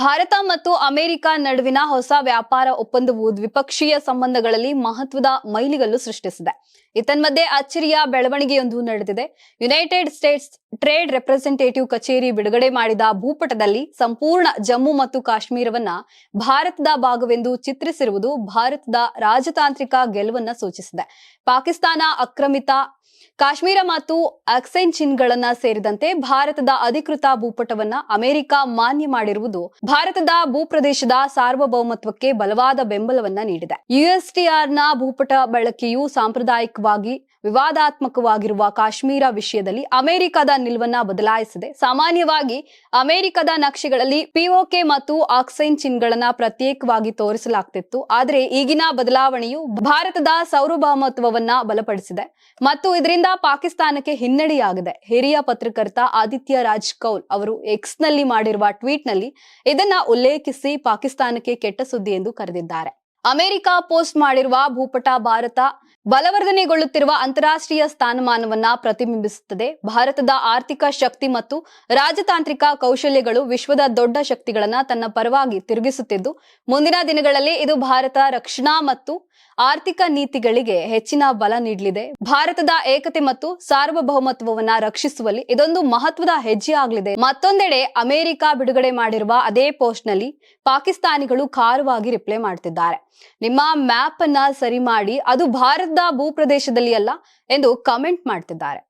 ಭಾರತ ಮತ್ತು ಅಮೆರಿಕ ನಡುವಿನ ಹೊಸ ವ್ಯಾಪಾರ ಒಪ್ಪಂದವು ದ್ವಿಪಕ್ಷೀಯ ಸಂಬಂಧಗಳಲ್ಲಿ ಮಹತ್ವದ ಮೈಲಿಗಲ್ಲು ಸೃಷ್ಟಿಸಿದೆ. ಇತನ್ಮಧ್ಯೆ ಅಚ್ಚರಿಯ ಬೆಳವಣಿಗೆಯೊಂದು ನಡೆದಿದೆ. ಯುನೈಟೆಡ್ ಸ್ಟೇಟ್ಸ್ ಟ್ರೇಡ್ ರೆಪ್ರೆಸೆಂಟೇಟಿವ್ ಕಚೇರಿ ಬಿಡುಗಡೆ ಮಾಡಿದ ಭೂಪಟದಲ್ಲಿ ಸಂಪೂರ್ಣ ಜಮ್ಮು ಮತ್ತು ಕಾಶ್ಮೀರವನ್ನ ಭಾರತದ ಭಾಗವೆಂದು ಚಿತ್ರಿಸಿರುವುದು ಭಾರತದ ರಾಜತಾಂತ್ರಿಕ ಗೆಲುವನ್ನ ಸೂಚಿಸಿದೆ. ಪಾಕಿಸ್ತಾನ ಆಕ್ರಮಿತ ಕಾಶ್ಮೀರ ಮತ್ತು ಅಕ್ಸೆಂಚಿನ್ಗಳನ್ನ ಸೇರಿದಂತೆ ಭಾರತದ ಅಧಿಕೃತ ಭೂಪಟವನ್ನ ಅಮೆರಿಕ ಮಾನ್ಯ ಮಾಡಿರುವುದು ಭಾರತದ ಭೂಪ್ರದೇಶದ ಸಾರ್ವಭೌಮತ್ವಕ್ಕೆ ಬಲವಾದ ಬೆಂಬಲವನ್ನ ನೀಡಿದೆ. ಯುಎಸ್ಟಿಆರ್ನ ಭೂಪಟ ಬಳಕೆಯು ಸಾಂಪ್ರದಾಯಿಕವಾಗಿ ವಿವಾದಾತ್ಮಕವಾಗಿರುವ ಕಾಶ್ಮೀರ ವಿಷಯದಲ್ಲಿ ಅಮೆರಿಕದ ನಿಲುವನ್ನ ಬದಲಾಯಿಸಿದೆ. ಸಾಮಾನ್ಯವಾಗಿ ಅಮೆರಿಕದ ನಕ್ಷೆಗಳಲ್ಲಿ ಪಿಒಕೆ ಮತ್ತು ಆಕ್ಸೈನ್ ಚಿನ್ಗಳನ್ನ ಪ್ರತ್ಯೇಕವಾಗಿ ತೋರಿಸಲಾಗ್ತಿತ್ತು. ಆದರೆ ಈಗಿನ ಬದಲಾವಣೆಯು ಭಾರತದ ಸಾರ್ವಭೌಮತ್ವವನ್ನ ಬಲಪಡಿಸಿದೆ. ಮತ್ತು ಇದರಿಂದ ಪಾಕಿಸ್ತಾನಕ್ಕೆ ಹಿನ್ನಡೆಯಾಗಿದೆ. ಹಿರಿಯ ಪತ್ರಕರ್ತ ಆದಿತ್ಯ ರಾಜ್ ಕೌಲ್ ಅವರು ಎಕ್ಸ್ನಲ್ಲಿ ಮಾಡಿರುವ ಟ್ವೀಟ್ನಲ್ಲಿ ಇದನ್ನ ಉಲ್ಲೇಖಿಸಿ ಪಾಕಿಸ್ತಾನಕ್ಕೆ ಕೆಟ್ಟ ಸುದ್ದಿ ಎಂದು ಕರೆದಿದ್ದಾರೆ. ಅಮೆರಿಕ ಪೋಸ್ಟ್ ಮಾಡಿರುವ ಭೂಪಟ ಭಾರತ ಬಲವರ್ಧನೆಗೊಳ್ಳುತ್ತಿರುವ ಅಂತಾರಾಷ್ಟ್ರೀಯ ಸ್ಥಾನಮಾನವನ್ನ ಪ್ರತಿಬಿಂಬಿಸುತ್ತದೆ. ಭಾರತದ ಆರ್ಥಿಕ ಶಕ್ತಿ ಮತ್ತು ರಾಜತಾಂತ್ರಿಕ ಕೌಶಲ್ಯಗಳು ವಿಶ್ವದ ದೊಡ್ಡ ಶಕ್ತಿಗಳನ್ನ ತನ್ನ ಪರವಾಗಿ ತಿರುಗಿಸುತ್ತಿದ್ದು, ಮುಂದಿನ ದಿನಗಳಲ್ಲಿ ಇದು ಭಾರತ ರಕ್ಷಣಾ ಮತ್ತು ಆರ್ಥಿಕ ನೀತಿಗಳಿಗೆ ಹೆಚ್ಚಿನ ಬಲ ನೀಡಲಿದೆ. ಭಾರತದ ಏಕತೆ ಮತ್ತು ಸಾರ್ವಭೌಮತ್ವವನ್ನ ರಕ್ಷಿಸುವಲ್ಲಿ ಇದೊಂದು ಮಹತ್ವದ ಹೆಜ್ಜೆ ಆಗಲಿದೆ. ಮತ್ತೊಂದೆಡೆ ಅಮೆರಿಕ ಬಿಡುಗಡೆ ಮಾಡಿರುವ ಅದೇ ಪೋಸ್ಟ್ನಲ್ಲಿ ಪಾಕಿಸ್ತಾನಿಗಳು ಖಾರವಾಗಿ ರಿಪ್ಲೈ ಮಾಡ್ತಿದ್ದಾರೆ. ನಿಮ್ಮ ಮ್ಯಾಪ್ ಅನ್ನ ಸರಿ ಮಾಡಿ, ಅದು ಭಾರತದ ಭೂಪ್ರದೇಶದಲ್ಲಿ ಅಲ್ಲ ಎಂದು ಕಮೆಂಟ್ ಮಾಡ್ತಿದ್ದಾರೆ.